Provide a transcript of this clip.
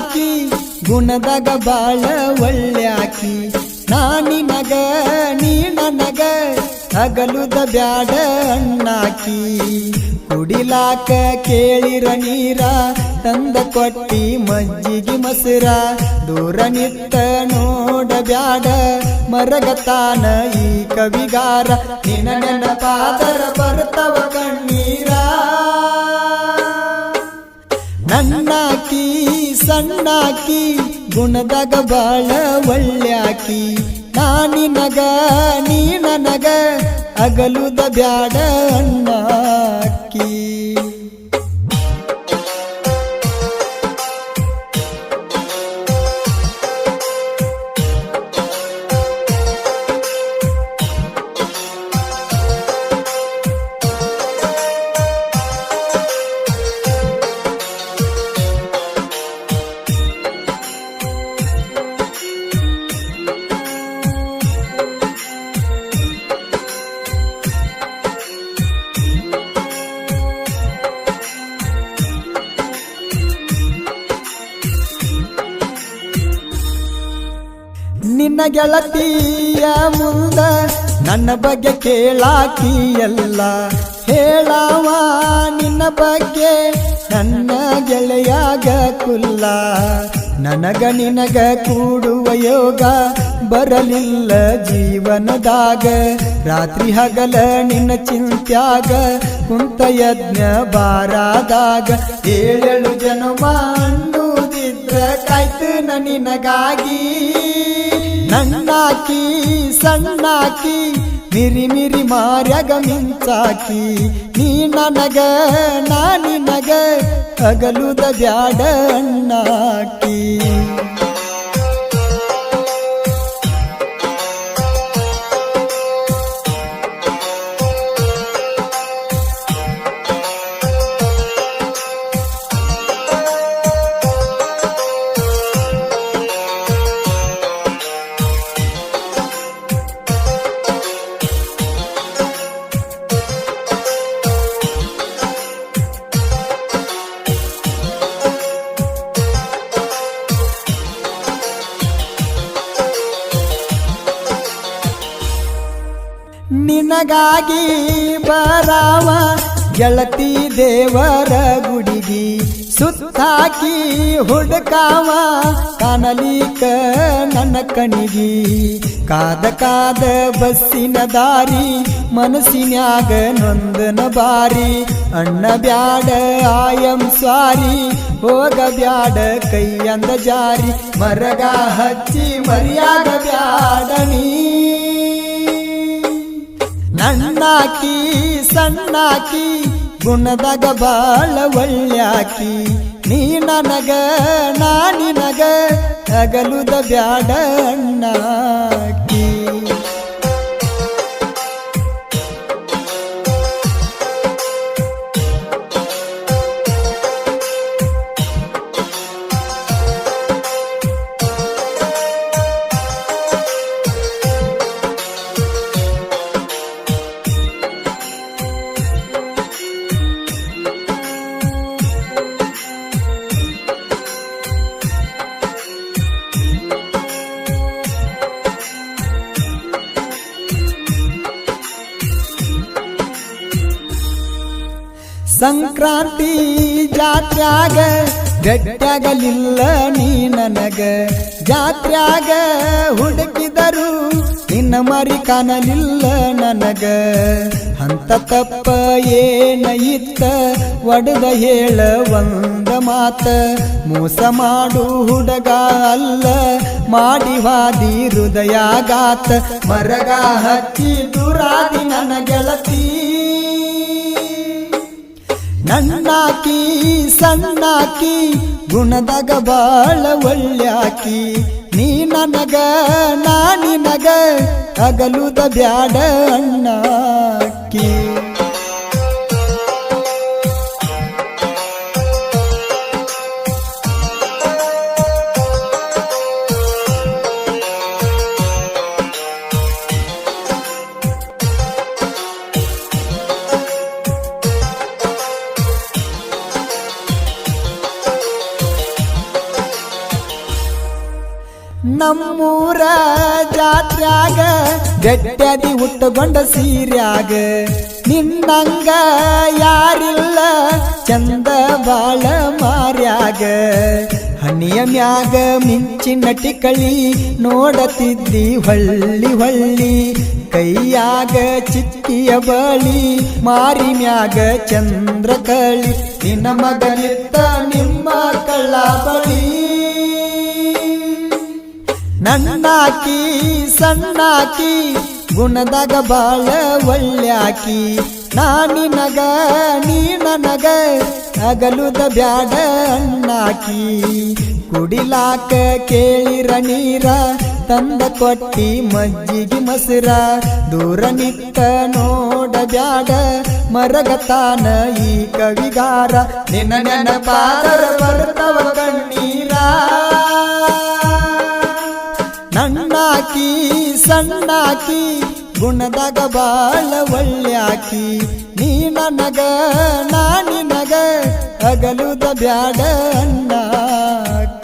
ಸಣ್ಣಾಕಿ ಗುಣದಾಗ ಬಾಳ ಒಳ್ಳ್ಯಾಕಿ ನಾ ನಿನಗ, ನೀ ನನಗ, ಹಗಲುದ ಬ್ಯಾಡ ಅಣ್ಣಾಕಿ ಕುಡಿಲಾಕ ಕೇಳಿರ ನೀರ, ತಂದ ಕೊಟ್ಟಿ ಮಜ್ಜಿಗೆ ಮಸರ. ದೂರ ನಿತ್ತ ನೋಡ ಬ್ಯಾಡ, ಮರಗತಾನ ಈ ಕವಿಗಾರ. ನಿನ ನೆನಪಾದರ ಬರ್ತವ ಸಣ್ಣಾಕಿ ಗುಣದಾಗ ಬಾಳ ಒಳ್ಳ್ಯಾಕಿ. ನಾ ನಿನಗ ನೀ ನನಗ ಅಗಲುದ ಬ್ಯಾಡ ಅಣ್ಣಾಕಿ ನಿನ್ನ ಗೆಳತಿಯ ಮುಂದ ನನ್ನ ಬಗ್ಗೆ ಕೇಳಾಕಿಯಲ್ಲ. ಹೇಳಾವ ನಿನ್ನ ಬಗ್ಗೆ ನನ್ನ ಗೆಳೆಯಾಗ ಕುಲ್ಲ ನನಗ ನಿನಗ ಕೂಡುವ ಯೋಗ ಬರಲಿಲ್ಲ ಜೀವನದಾಗ. ರಾತ್ರಿ ಹಗಲ ನಿನ್ನ ಚಿಂತ್ಯಾಗ, ಕುಂತ ಯಜ್ಞ ಬಾರಾದಾಗ ಏಳೆಳು ಜನ ಮಾಡುವುದಿದ್ರ ಕಾಯ್ತು ನಿನಗಾಗಿ. ನನ್ನಾಕಿ ಸಣ್ಣಾಕಿ ಮಿರಿ ಮಿರಿ ಮಾರ್ಯಾಗ ಮಿಂಚಾಕಿ ನೀ ನನಗ ನಾ ನಿನಗ ಹಗಲುದ ಬ್ಯಾಡ ಅಣ್ಣಾಕಿ ನಿನಗಾಗಿ ಬರಾವ ಗೆಳತಿ ದೇವರ ಗುಡಿಗಿ. ಸುತ್ತಾಕಿ ಹುಡುಕಾವ ಕಾಣಲಿಕ ನನ್ನ ಕಣಿಗಿ ಕಾದ ಕಾದ ಬಸ್ಸಿನ ದಾರಿ ಮನಸ್ಸಿನಾಗ ನೊಂದನ ಬಾರಿ. ಅಣ್ಣ ಬ್ಯಾಡ, ಆಯಂ ಸ್ವಾರಿ, ಹೋಗ ಬ್ಯಾಡ, ಕೈಯಂದ ಜಾರಿ. ಮರಗ ಹಚ್ಚಿ ಮರ್ಯಾದ ಬ್ಯಾಡ ನೀ. ನಣ್ಣಾಕಿ ಸಣ್ಣಾಕಿ ಗುಣದಾಗ ಬಾಳ ಒಳ್ಳ್ಯಾಕಿ. ನೀ ನನಗ ನಾನಿನಗ ಅಗಲುದ ಹಗಲುದ ಸಂಕ್ರಾಂತಿ ಜಾತ್ಯಾಗ ಗಟ್ಟಾಗಲಿಲ್ಲ ನೀ ನನಗ. ಜಾತ್ಯಾಗ ಹುಡುಕಿದರು ನಿನ್ನ ಮರಿ ಕಾಣಲಿಲ್ಲ ನನಗ. ಅಂತ ತಪ್ಪ ಏನ ಇತ್ತ ಒಡೆದ ಹೇಳ ಒಂದ ಮಾತ. ಮೋಸ ಮಾಡು ಹುಡುಗ ಅಲ್ಲ, ಮಾಡಿ ವಾದಿ ಹೃದಯಾಗಾತ ಮರಗ ಹಚ್ಚಿ ದುರಾದಿ ನನ್ನ ಗೆಳತಿ. ನನ್ನಾಕಿ ಸಣ್ಣಾಕಿ ಗುಣದಾಗ ಬಾಳ ಒಳ್ಳ್ಯಾಕಿ. ನೀ ನನಗ ನಾನಿನಗ ಅಗಲುದ ಬ್ಯಾಡ ಅಣ್ಣಾಕಿ. ನಮ್ಮೂರ ಜಾತ್ರ್ಯಾಗ ಗಟ್ಟ್ಯಾದಿ ಉಟ್ಟುಕೊಂಡ ಸೀರ್ಯಾಗ. ನಿನ್ನಂಗ ಯಾರಿಲ್ಲ ಚಂದ ಬಾಳ ಮಾರ್ಯಾಗ. ಹನಿಯ ಮ್ಯಾಗ ಮಿಂಚಿನ ಟಿಕಳಿ ನೋಡತಿದ್ದಿ ಹೊಳ್ಳಿ ಹೊಳ್ಳಿ. ಕೈಯಾಗ ಚಿಕ್ಕಿಯ ಬಳಿ ಮಾರಿ ಮ್ಯಾಗ ಚಂದ್ರ ಕಳಿ. ನಿನ್ನ ಮಗನಿತ್ತ ನಿಮ್ಮ ಕಳ್ಳ ಬಳಿ ನನ್ನಾಕಿ, ಸಣ್ಣಾಕಿ, ಗುಣದಾಗ ಬಾಳ ಒಳ್ಳ್ಯಾಕಿ. ನಾನಿನಗ ನೀ ನನಗ ಅಗಲುದ ಬ್ಯಾಡ ಅಣ್ಣಾಕಿ. ಕುಡಿಲಾಕ ಕೇಳಿರ ನೀರ, ತಂದ ಕೊಟ್ಟಿ ಮಜ್ಜಿಗೆ ಮಸರ. ದೂರ ನಿತ್ತ ನೋಡ ಬ್ಯಾಡ ಮರಗತಾನ ಈ ಕವಿಗಾರ. ನಿನ್ನ ನೆನಪಾರ ಬರ್ತವ ಕಣ್ಣೀರ. ನಣ್ಣಾಕಿ ಸಣ್ಣಾಕಿ ಗುಣದಾಗ ಬಾಳ ಒಳ್ಳ್ಯಾಕಿ. ನೀ ನನಗ ನಾ ನಿನಗ ಅಗಲುದ ಬ್ಯಾಡ ಅಣ್ಣಾಕಿ